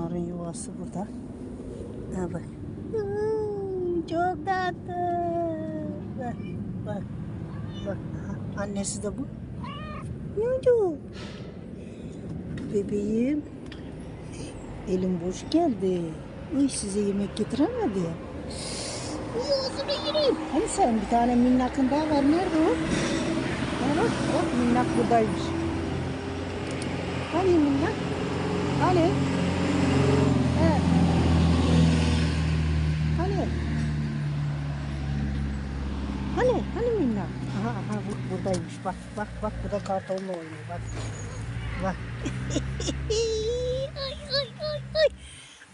Bunların yuvası burada. Ha bak. Hmm, Çok tatlı. Bak bak. Bak aha, annesi de bu. Yucu. Bebeğim. Elim boş geldi. Uy size yemek getiremedi. Uy ağzına gireyim. Hani sen bir tane minnakın daha var. Nerede o? Ha bak, bak minnak buradaymış. Hani minnak? Hani? Hani? Hani? Hani minnak? Aha aha bur- buradaymış. Bak bak bak bu da kartonla oynuyor. Bak. Bak. ay ay ay ay.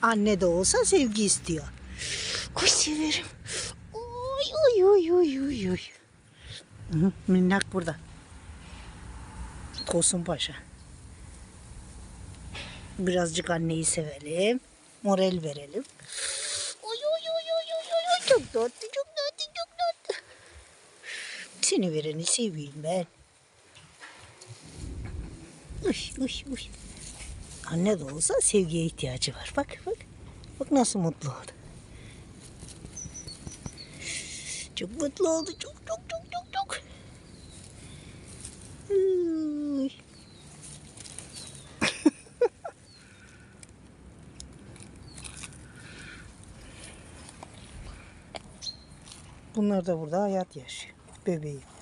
Anne de olsa sevgi istiyor. Kuş severim. Oy oy oy oy oy oy. Hı, minnak burada. Tosun Paşa. Birazcık anneyi sevelim. Moral verelim. Çok tatlı çok tatlı çok tatlı. Seni vereni seveyim ben. Uy uy uy. Anne de olsa sevgiye ihtiyacı var. Bak bak. Bak nasıl mutlu oldu. Çok mutlu oldu. Çok çok çok çok çok. Uy. Bunlar da burada hayat yaşıyor. Bebeğim.